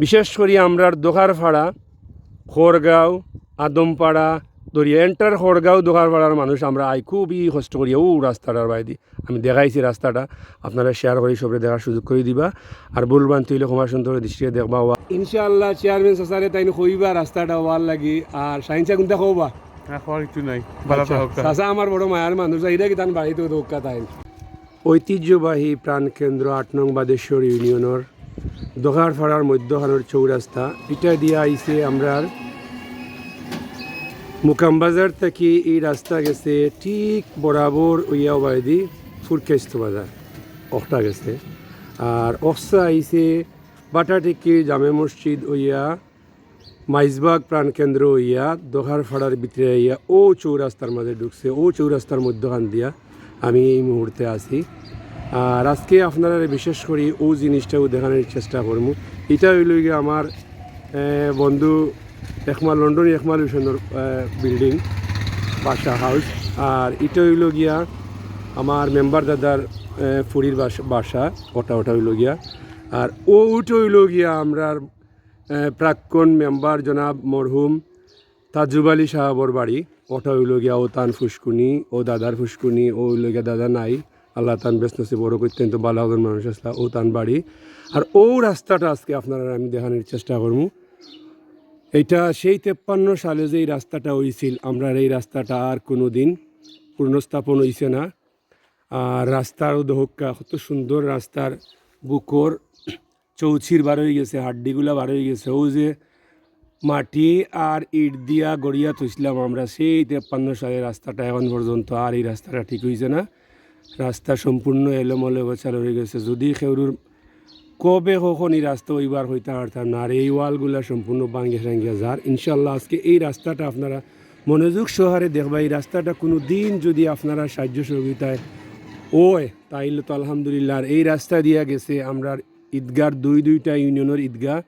বিশেষ করে আমরা দোকারপাড়া খড়গাঁও আদমপাড়া দরিয়া এন্টার খড়গাঁও দোকারপাড়ার মানুষ আমরা আই খুবই কষ্ট করি। ও রাস্তাটার বাইদি আমি দেখাইছি রাস্তাটা আপনারা শেয়ার করে সবরে দেখার সুযোগ করে দিবা। আর বলবান তুইলে কুমার সুন্দর দৃষ্টিতে দেখবা ইনশাআল্লাহ চেয়ারম্যান সাসারে তাই কইবা রাস্তাটা ওয়ার লাগি আর সাইন্সা কোনটা কবা না খাওয়ার কিছু নাই ভালো থাকুক চাচা আমার বড় মায়ার মানুষ এটা কি তান বাড়িতে দোকা তাই ঐতিহ্যবাহী প্রাণকেন্দ্র আট নং বাদেশ্বর ইউনিয়নের দোকারপাড়ার মধ্যখানের চৌরাস্তা। এটা দিয়ে আইছে আমরার মুকামবাজার থেকে এই রাস্তা গেছে ঠিক বরাবর ওইয়াও বাইদি ফুরকেস্ত বাজার। অখটা গেছে। আর অক্সা আইছে বাটা থেকে জামে মসজিদ ওইয়া, মাইজবাগ প্রাণকেন্দ্র ইয়া দোহার ফাড়ার ভিতরে ইয়া ও চৌরাস্তার মাঝে ঢুকছে। ও চৌরাস্তার মধ্যখান দিয়া আমি এই মুহূর্তে আছি। আর আজকে আপনারা বিশেষ করে ও জিনিসটাও দেখানোর চেষ্টা করব। এটা হইল গিয়ে আমার বন্ধু একমাল লন্ডন একমাল সুন্দর বিল্ডিং বাসা হাউস আর এটা হইল গিয়া আমার মেম্বার দাদার ফুরির বাসা ওটা ওটা হইল গিয়া। আর ও উঠে হইল গিয়া আমরার আহ, প্রাক্তন মেম্বার জনাব মরহুম তাজুব আলী সাহাবর বাড়ি। ওটা হইল গিয়া ও তান ফুসকুনি ও দাদার ফুসকুনি ও হইল গিয়া দাদা নাই। আল্লাহ তান ব্যস্ত সে বড় করতেন তো ভালো মানুষ আসলা ও তান বাড়ি। আর ও রাস্তাটা আজকে আপনারা, আমি দেখানোর চেষ্টা করব। এইটা সেই তেপ্পান্ন সালে যে রাস্তাটা হয়েছিল আমরা এই রাস্তাটা আর কোনো দিন পুনঃস্থাপন হয়েছে না। আর রাস্তার দহকা কত সুন্দর রাস্তার বুকর চৌচির বার হয়ে গেছে, হাড্ডিগুলা বার হয়ে গেছে। ও যে মাটি আর ইট দিয়া গড়িয়া থইছিলাম আমরা, সেই তেপ্পান্ন সালের রাস্তাটা এখন পর্যন্ত আর এই রাস্তাটা ঠিক হয়েছে না। রাস্তা সম্পূর্ণ এলোমলে গোছাল হয়ে গেছে। যদি খেউরুর কবে কখন এই রাস্তা ওইবার হইতে পারতাম না আর এই ওয়ালগুলা সম্পূর্ণ বাঙ্গে সাঙ্গে যার ইনশাল্লাহ আজকে এই রাস্তাটা আপনারা মনোযোগ সহারে দেখবা। এই রাস্তাটা কোনো দিন যদি আপনারা সাহায্য সহযোগিতায় ওয় তাইলে তো আলহামদুলিল্লাহ। আর এই রাস্তা দিয়া গেছে আমরা ঈদগার দুই দুইটা ইউনিয়নের ঈদগাহ।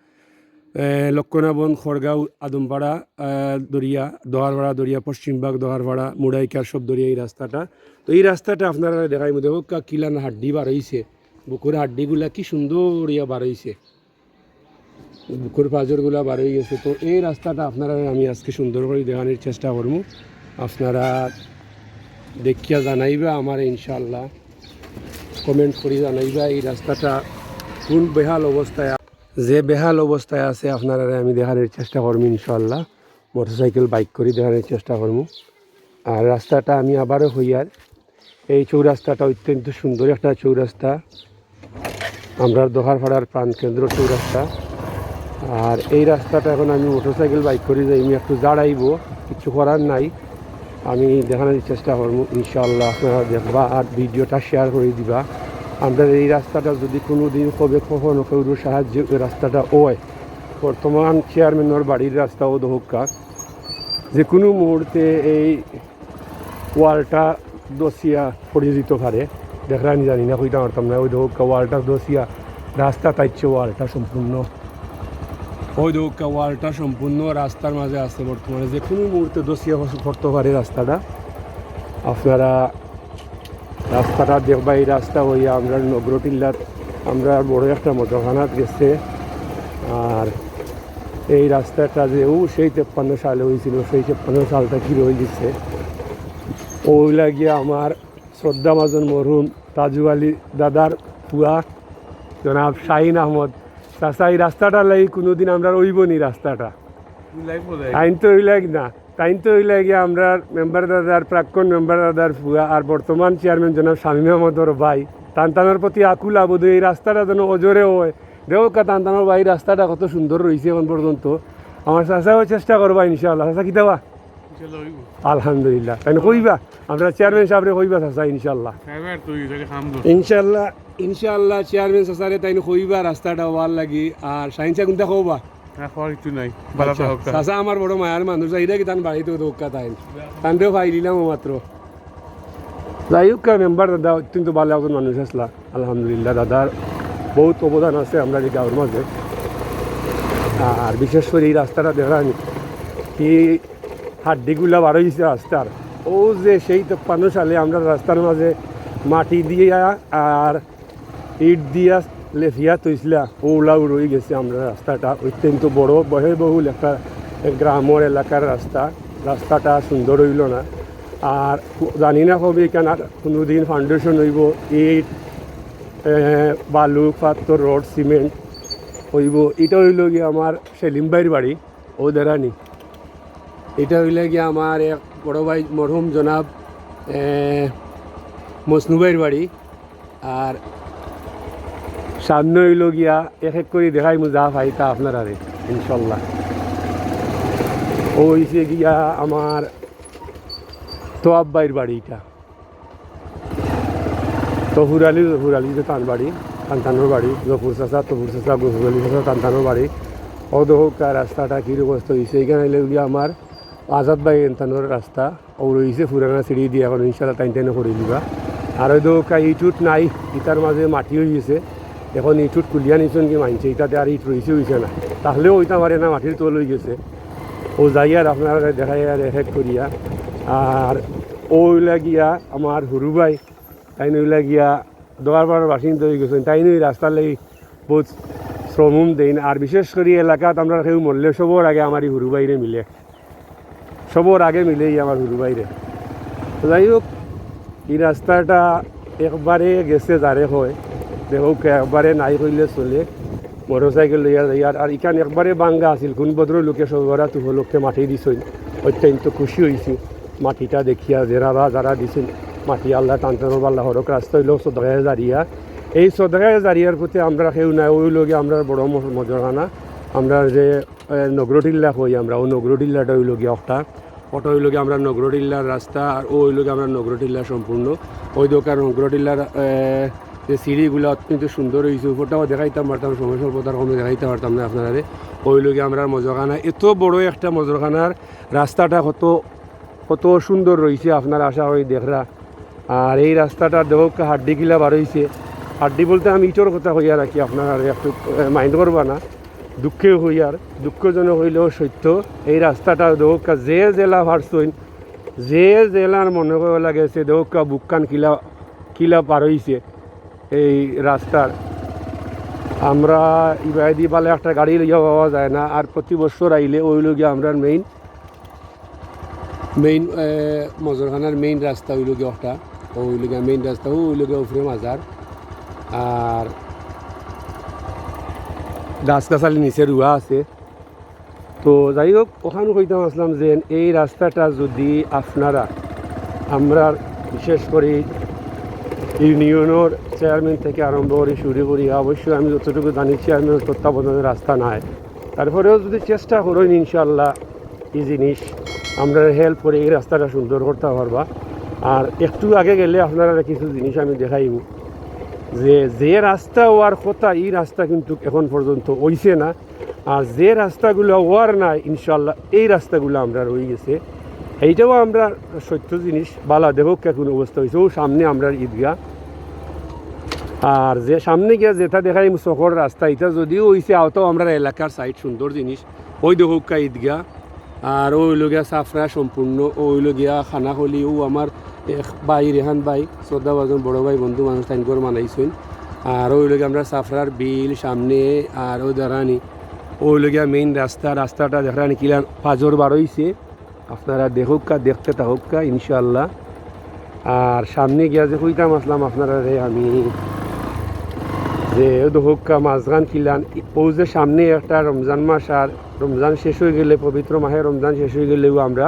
লক্ষণাবন খড়গাঁও, আদমপাড়া দরিয়া, দোহারপাড়া, দরিয়া পশ্চিমবাগ দোহারপাড়া মুড়াইকার সব দরিয়া এই রাস্তাটা। তো এই রাস্তাটা আপনারা দেখাই মধ্যে হোক, কিলান হাড্ডি হয়েছে বুকুর হাড্ডিগুলা কি সুন্দর ইয়া হয়েছে বুকুর পাঁজরগুলা হয়ে গেছে। তো এই রাস্তাটা আপনারা, আমি আজকে সুন্দর করে দেখানোর চেষ্টা করব। আপনারা দেখিয়া জানাইবা আমার ইনশাল্লাহ কমেন্ট করে জানাইবা এই রাস্তাটা কোন বেহাল অবস্থায় যে বেহাল অবস্থায় আছে, আপনারা আমি দেখানোর চেষ্টা করব ইনশাল্লাহ মোটরসাইকেল, বাইক করে দেখানোর চেষ্টা করব। আর রাস্তাটা আমি আবারও হইয়ার। এই চৌরাস্তাটা অত্যন্ত সুন্দর, একটা চৌরাস্তা। আমরা দোহারপাড়ার প্রাণকেন্দ্র চৌরাস্তা। আর এই রাস্তাটা এখন আমি মোটরসাইকেল, বাইক করে যাই, আমি একটু দাঁড়াইব কিছু করার নাই। আমি দেখানোর চেষ্টা করব ইনশাল্লাহ আপনারা দেখবা আর ভিডিওটা শেয়ার করে দিবা। আমরা এই রাস্তাটা যদি কোনো দিন কবে কখনো কেউ সাহায্য রাস্তাটা ওয় বর্তমান চেয়ারম্যানের বাড়ির রাস্তা ও দহকা যে কোনো মুহূর্তে এই ওয়ালটা দোষিয়া পড়ে যেতে পারে। আমি জানি না, কইতে পারতাম না, ওই দহকা ওয়ালটা দোষিয়া রাস্তা তাইছে ওয়ালটা সম্পূর্ণ। ওই দৌকা ওয়ালটা সম্পূর্ণ রাস্তার মাঝে আছে বর্তমানে। যে কোনো মুহূর্তে দোষিয়া করতে পারে রাস্তাটা। আপনারা রাস্তাটা দেখবা এই রাস্তা ওই আমরা নগরটিল্লার আমরা বড় একটা মদখানাত গেছে। আর এই রাস্তাটা যে ও সেই তেপ্পান্ন সালে হয়েছিল সেই তেপ্পান্ন সালটা কি রয়ে গেছে। ওই লাগিয়ে আমার শ্রদ্ধা মাজন মরহুম তাজু আলী দাদার পুয়া জনাব শাহিন আহমদ চাষা এই রাস্তাটা লাগি কোনোদিন আমরা রইব নি রাস্তাটা। আইন তো হইলাগ না। টাইম তো হইলাগ গিয়ে আমরা মেম্বার দাদার প্রাক্তন মেম্বার দাদার ফুয়া আর বর্তমান চেয়ারম্যান জনাব স্বামী আহমদর ভাই টানটানোর প্রতি আকুল আবুদ এই রাস্তাটা যেন অজরে হয়। দেও কা টানটানোর ভাই রাস্তাটা কত সুন্দর রয়েছে এখন পর্যন্ত। আমার চাষাও চেষ্টা করবা ইনশাআল্লাহ। চাষা কি দেওয়া আলহামদুলিল্লাহ। তাই কইবা? আমরা চেয়ারম্যান সাহেবরে কইবা চাষা ইনশাআল্লাহ। খাইবার তুই তাকে খাম দো ইনশাল্লাহ ইনশাআল্লাহ চেয়ারম্যান চাষারে তাই কইবা রাস্তাটা ওয়ার লাগি। আর সাইন্সা কোনটা কবা ভালো থাকুক চাচা আমার বড় মায়ার মানুষ কি তান বাড়িতে দোকা তাই দিলাম মাত্র যাই হোক মেম্বার দাদা অত্যন্ত ভালো একজন মানুষ আসলা আলহামদুলিল্লাহ দাদার বহুত অবদান আছে আমরা এই গাঁর মাঝে আর বিশেষ করে এই রাস্তাটা দেখান এই হাড্ডিগুলা বার হয়েছে রাস্তার ও যে সেই তেপ্পান্ন সালে আমরা রাস্তার মাঝে মাটি দিয়া আর ইট দিয়া লেফিয়া তৈসলা ওলাও রয়ে গেছে আমরা রাস্তাটা অত্যন্ত বড় বহবহুল একটা গ্রামের এলাকার রাস্তা রাস্তাটা সুন্দর হইল না। আর জানি না কবে কেন, কোনোদিন ফাউন্ডেশন হইব। ইট বালু পাত্র রড সিমেন্ট হইব। এটা হইল গিয়ে আমার সেলিম বাড়ি ও দেরানি এটা হইলে গিয়ে আমার এক বড় ভাই মরহুম জনাব মসনুবাইয়ের বাড়ি আর সামনে হইল গিয়া, এক এক করে দেখাই মু যা ভাইতা আপনার আরে ইনশাল্লাহ। ও গিয়া আমার তোয়াব ভাইয়ের বাড়ি এটা তহুরালি জহুরালি যে তান বাড়ি তানতানোর বাড়ি জফুর চাষা তহুর চাষা গহুরালি চাষা তানতানোর বাড়ি। অদহকা রাস্তাটা কী অবস্থা হয়েছে এখানে হইলে গিয়া আমার আজাদ ভাই এনতানোর রাস্তা। ও রয়েছে ফুরানা সিঁড়ি দিয়ে, এখন ইনশাল্লাহ টাইন টাইনে করে দিবা। আর ওই দোকা ইটুট নাই ইটার মাঝে মাটি হয়ে গেছে এখন ইটুট কুলিয়া নিছেন কি মানছে ইটাতে আর ইট রয়েছে হয়েছে না। তাহলেও ওইটা মারে না মাটির তোল হয়ে গেছে। ও যাই আর আপনারা দেখাই আর হেক করিয়া আর ওইলা গিয়া আমার হুরু ভাই তাই নইলা গিয়া দোয়ারপাড়ার বাসিন্দা হয়ে গেছেন তাই নই রাস্তার লাগি বহুত শ্রমম দেন আর বিশেষ করে এলাকাত আমরা কেউ মরলে সবর আগে আমার এই হুরু বাইরে মিলে। সবর আগে মিলেই আমার হুরু বাইরে যাই হোক, এই রাস্তাটা একবারে গেছে যারে হয়। দেখো একবারে নাই হইলে চলে। মোটর সাইকেল লইয়া যাইয়ার আর ইখান একবারে বাঙ্গা আছিল। ভদ্র লোকে সবরা তুহ মাটি দিছিল। অত্যন্ত খুশি হয়েছি মাটিটা দেখিয়া যারা যারা দিছিল। মাটি আল্লাহ টানটানোর আল্লাহ হরক রাস্তা হইল সদগায় জারিয়া এই সদগায় জারিয়ার প্রতি আমরা কেউ নাই ওই লগে আমরা ম- মজরানা আমরা যে নগরটিল্লা কই আমরা ও নগরটিল্লাটা হইল গিয়া একটা ওটা হইল গিয়ে আমরা নগরটিল্লার রাস্তা আর ও হইল গিয়ে আমরা নগরটিল্লা সম্পূর্ণ ওই দোকান নগরটিল্লার যে সিঁড়িগুলো অত্যন্ত সুন্দর হয়েছে উপরটাও দেখাইতাম পারতাম সময় স্বল্পতার কমে দেখাইতে পারতাম না আপনারা ওই লগে আমরা মজরখানা এত বড় একটা মজরখানার রাস্তাটা কত কত সুন্দর রয়েছে আপনার আশা হয় দেখরা আর এই রাস্তাটা দেবক হাড্ডি কিলা বার হয়েছে হাড্ডি বলতে আমি ইটোর কথা হইয়া রাখি আপনার একটু মাইন্ড করবা না। দুঃখে হইয়ার দুঃখজনক হইলেও সত্য। এই রাস্তাটা দেবকা যে জেলা ভারসইন যে জেলার মনে করা লাগেছে দেবকা বুককান কিলা কিলা পার হইছে এই রাস্তার। আমরা ইবাদি পালে একটা গাড়ি লইয়া পাওয়া যায় না, আর প্রতি বছর আইলে ওই লগে আমরা মেইন মেইন মজরখানার মেইন রাস্তা ওই লগে একটা ওই লগে মেইন রাস্তা, ওই লগে উফরে মাজার। আর গাছ গাছালি নিচে রুয়া আছে। তো যাই হোক, ওখানে কইতাম আসলাম যে এই রাস্তাটা যদি আপনারা, আমরা বিশেষ করে ইউনিয়নের চেয়ারম্যান থেকে আরম্ভ করে শুরু করি। অবশ্যই আমি যতটুকু জানি, চেয়ারম্যানের তত্ত্বাবধানের রাস্তা নাই। তারপরেও যদি চেষ্টা করেন ইনশাল্লাহ এই জিনিস আমরা হেল্প করে এই রাস্তাটা সুন্দর করতে পারবা। আর একটু আগে গেলে আপনারা কিছু জিনিস আমি দেখাইব। যে যে রাস্তা ওয়ার কথা, এই রাস্তা কিন্তু এখন পর্যন্ত হইছে না। আর যে রাস্তাগুলো হওয়ার নাই ইনশাল্লাহ এই রাস্তাগুলো আমরা রয়ে গেছে। এইটাও আমরা সত্য জিনিস, বালা দেবক কোন অবস্থা হয়েছে ও সামনে আমরা ঈদগাহ আর যে সামনে গিয়া যেটা দেখা দেখাই চকর রাস্তা, এটা যদিও হয়েছে আওতাও, আমরা এলাকার সাইড সুন্দর জিনিস। ওই দেহকা ঈদগাহ। আর ওই লগিয়া সাফরা সম্পূর্ণ, ওই লগিয়া খানাখলি, ও আমার ভাই, রেহান ভাই শ্রদ্ধা বাজন বড় ভাই, বন্ধু মানুষ করে মানাইছেন। আর ওই লগে আমরা সাফরার বিল, সামনে আর ওই দাঁড়ানি ওই লগিয়া মেইন রাস্তা, রাস্তাটা দেখানি কিলা পাজর বার হইছে। আপনারা দেখুকা দেখতে থাকুকা ইনশাল্লাহ আর সামনে গিয়া যে কইতাম আসলাম, আপনারা রে আমি যে দহুকা মাঝখান কিলান যে সামনে একটা রমজান মাস আর রমজান শেষ হয়ে গেলে, পবিত্র মাহে রমজান শেষ হয়ে গেলেও আমরা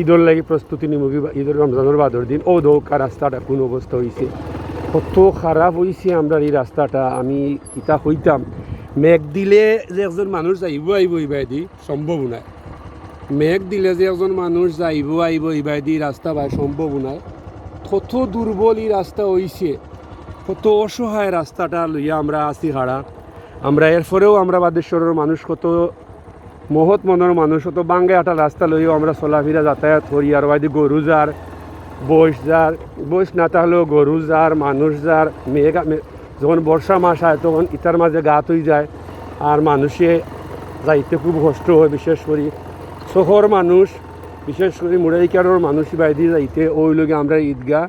ঈদর লাগি প্রস্তুতি নিমুখী ঈদের রমজানের বাদর দিন। ও দৌকা রাস্তাটা কোন অবস্থা হয়েছে কত খারাপ হয়েছে আমরা এই রাস্তাটা, আমি ইটা হইতাম। মেঘ দিলে যে একজন মানুষ যাইব, আইব ইবাদি সম্ভব নাই। মেঘ দিলে যে একজন মানুষ যাইব, আইব ইবাদি রাস্তা ভাই সম্ভব নয় কত দুর্বল এই রাস্তা হইছে। কত অসহায় রাস্তাটা লইয়া আমরা আছি হারা আমরা এরপরেও আমরা বাদেশ্বরের মানুষ, কত মহৎ মনের মানুষ, কত বাঙ্গে একটা রাস্তা লইয়াও আমরা চলাফেরা যাতায়াত করি। আর বাইদি গরু যার, বয়স যার, বয়স না তাহলেও গরু যার, মানুষ যার, মেঘ, মে- যখন বর্ষা মাস হয় তখন ইটার মাঝে গাত হয়ে যায়। আর মানুষে যাইতে খুব কষ্ট হয়, বিশেষ করে শহর মানুষ, বিশেষ করে মুরাইকারর মানুষ বাইদি যাইতে। ওই লগে আমরা ঈদগাহ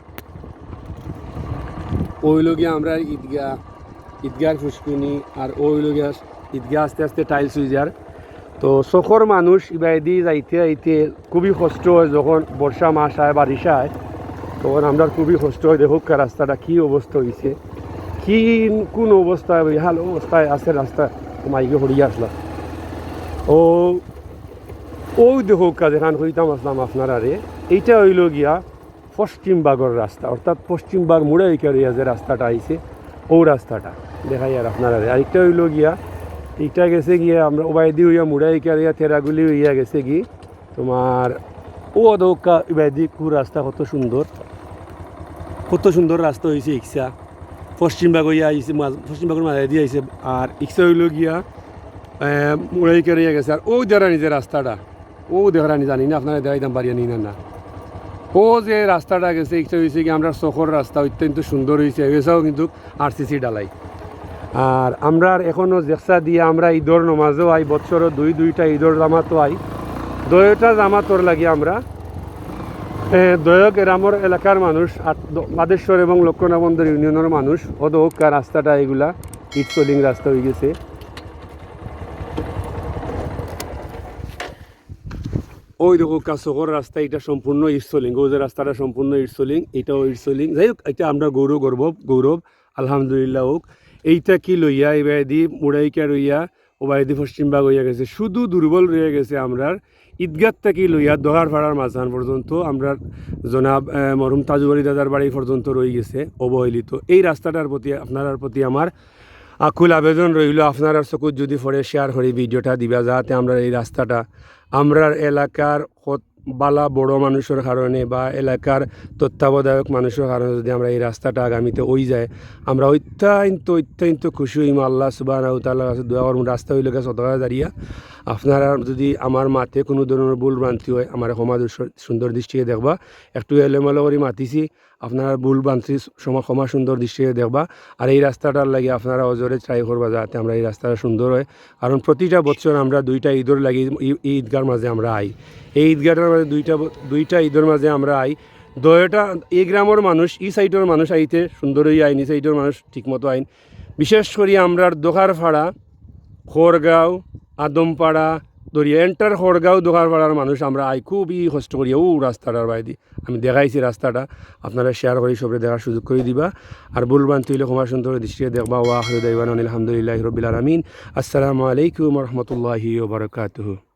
ওই লগে আমরা ঈদগাহ ঈদগার ফুসকুনি আর ওই লগিয়া ঈদগাহ আস্তে আস্তে টাইলস যার। তো শখর মানুষ ইবাইদি যাইতে যাইতে খুবই কষ্ট হয় যখন বর্ষা মাস আয় বারিশা আয় তখন আমরা খুবই কষ্ট হয়, দেখুক রাস্তাটা কী অবস্থা হয়েছে কি কোন অবস্থায় হাল অবস্থায় আছে রাস্তা মাইকে হরিয়ে আসলাম ও ও দেখুক যেখান হইতাম আসলাম আপনার আরে এইটা হইল গিয়া পশ্চিম বাগর রাস্তা অর্থাৎ পশ্চিম বাগ মুড়ে ইকারিয়া যে রাস্তাটা আইছে ও রাস্তাটা দেখাই আর আপনার আরে আরেকটা হইল গিয়া এইটা গেছে গিয়া আমরা ওবাইদি হইয়া মুড়া ইকারিয়া তেরাগুলি হইয়া গেছে কি তোমার ও দৌকা ইবাইদি কু রাস্তা কত সুন্দর কত সুন্দর রাস্তা হয়েছে ইক্সা পশ্চিমবাগ হইয়া মাঝ- পশ্চিমবাগের মাঝে দিয়ে আইছে আর ইক্সা হইল গিয়া মুড়াই কেরিয়া গেছে। আর ও দেখানি যে রাস্তাটা ও দেখানি জানি না আপনারা দেখাইতাম নি না না। ও যে রাস্তাটা গেছে, ইচ্ছা হয়েছে কি আমরা শখর রাস্তা অত্যন্ত সুন্দর হয়েছে এসেও কিন্তু আর আরসিসি ডালাই আর আমরা এখনও জেক্সা দিয়ে আমরা ঈদর নমাজও আই বছরও দুই, দুইটা ঈদর জামাতও আই। দুইটা জামাতর লাগি আমরা দয়ক এরামর এলাকার মানুষ মাদেশ্বর এবং লক্ষ্মণাবন্দর ইউনিয়নের মানুষ, অদৌক রাস্তাটা এগুলা ইট সোলিং রাস্তা হয়ে গেছে। ওই দেখো কাছকর রাস্তা, এটা সম্পূর্ণ ইটসলিং ও যে রাস্তাটা সম্পূর্ণ ইটসলিং এটাও ইটসলিং যাই হোক, এটা আমরা গৌরব, গর্ব, গৌরব, আলহামদুলিল্লাহ হোক। এইটা কি লইয়া এবাদি মুড়াইকা রইয়া ওবায়দি পশ্চিমবাগ হইয়া গেছে। শুধু দুর্বল রয়ে গেছে আমরার। ঈদগাহ থেকে লইয়া, দহার ভাড়ার মাঝান পর্যন্ত আমরা জনাব মরহুম তাজুবাড়ি দাদার বাড়ি পর্যন্ত রয়ে গেছে, অবহেলিত। এই রাস্তাটার প্রতি আপনার প্রতি আমার আকুল আবেদন রইল। আপনার চকুত যদি পরে শেয়ার করে ভিডিওটা দিবা, যাতে আমরা এই রাস্তাটা আমরার এলাকার বালা বড় মানুষের কারণে বা এলাকার তত্ত্বাবধায়ক মানুষের কারণে যদি আমরা এই রাস্তাটা আগামীতে ওই যায়, আমরা অত্যন্ত অত্যন্ত খুশি হইম। আল্লাহ সুবাহ তাল্লাহ কাছে দোয়া করুন, রাস্তা হইলে গেছে অতটা দাঁড়িয়া আপনারা যদি আমার মাতে কোনো ধরনের ভুল ভ্রান্তি হয়, আমার সমাজ সুন্দর দৃষ্টিতে দেখবা। একটু এলোমেলো করে মাতিছি। আপনারা ভুল ভ্রান্তি সময় ক্ষমা সুন্দর দৃষ্টিতে দেখবা। আর এই রাস্তাটার লাগে আপনারা অজরে ট্রাই করবা যাতে আমরা এই রাস্তাটা সুন্দর হয়। কারণ প্রতিটা বছর আমরা দুইটা ঈদর লাগি এই ঈদগার মাঝে আমরা আই। এই ঈদগাটার মাঝে দুইটা দুইটা ঈদের মাঝে আমরা আই। দয়টা এই গ্রামের মানুষ ই সাইডের মানুষ আইতে সুন্দর হয়ে আইন ই সাইডের মানুষ ঠিকমতো আইন। বিশেষ করে আমরা দোকার ফাড়া খড়গাঁও আদমপাড়া দরিয়া এন্টার হরগাঁও দোকারপাড়ার মানুষ আমরা আই খুবই কষ্ট করি। ও রাস্তাটার বাইরে আমি দেখাইছি রাস্তাটা আপনারা শেয়ার করে সবরে দেখার সুযোগ করে দিবা। আর বুলবান তুইলে কুমার সুন্দর দৃষ্টিতে দেখবা ওয়াহ দেবান আলহামদুলিল্লাহ রবিল আলমিন। আসসালামু আলাইকুম রহমতুল্লাহি ওবরকাতুহ